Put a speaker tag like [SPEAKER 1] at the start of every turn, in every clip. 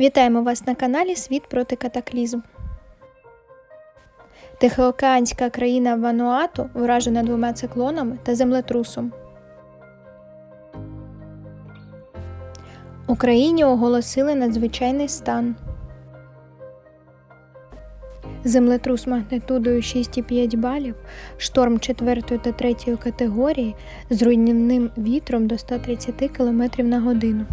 [SPEAKER 1] Вітаємо вас на каналі Світ проти катаклізм. Тихоокеанська країна Вануату вражена двома циклонами та землетрусом. Україні оголосили надзвичайний стан. Землетрус магнитудою 6,5 балів, шторм 4 та 3 категорії з руйнівним вітром до 130 км на годину.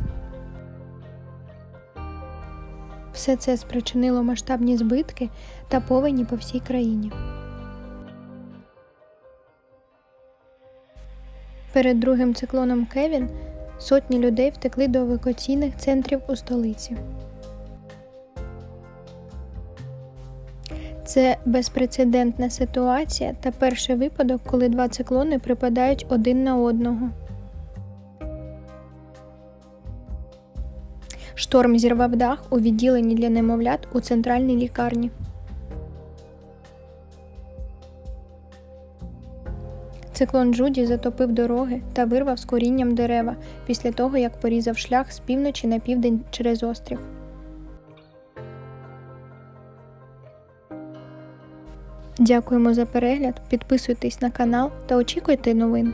[SPEAKER 1] Все це спричинило масштабні збитки та повені по всій країні. Перед другим циклоном Кевін сотні людей втекли до евакуаційних центрів у столиці. Це безпрецедентна ситуація та перший випадок, коли два циклони припадають один на одного. Шторм зірвав дах у відділенні для немовлят у центральній лікарні. Циклон Джуді затопив дороги та вирвав з корінням дерева після того, як порізав шлях з півночі на південь через острів. Дякуємо за перегляд, підписуйтесь на канал та очікуйте новин.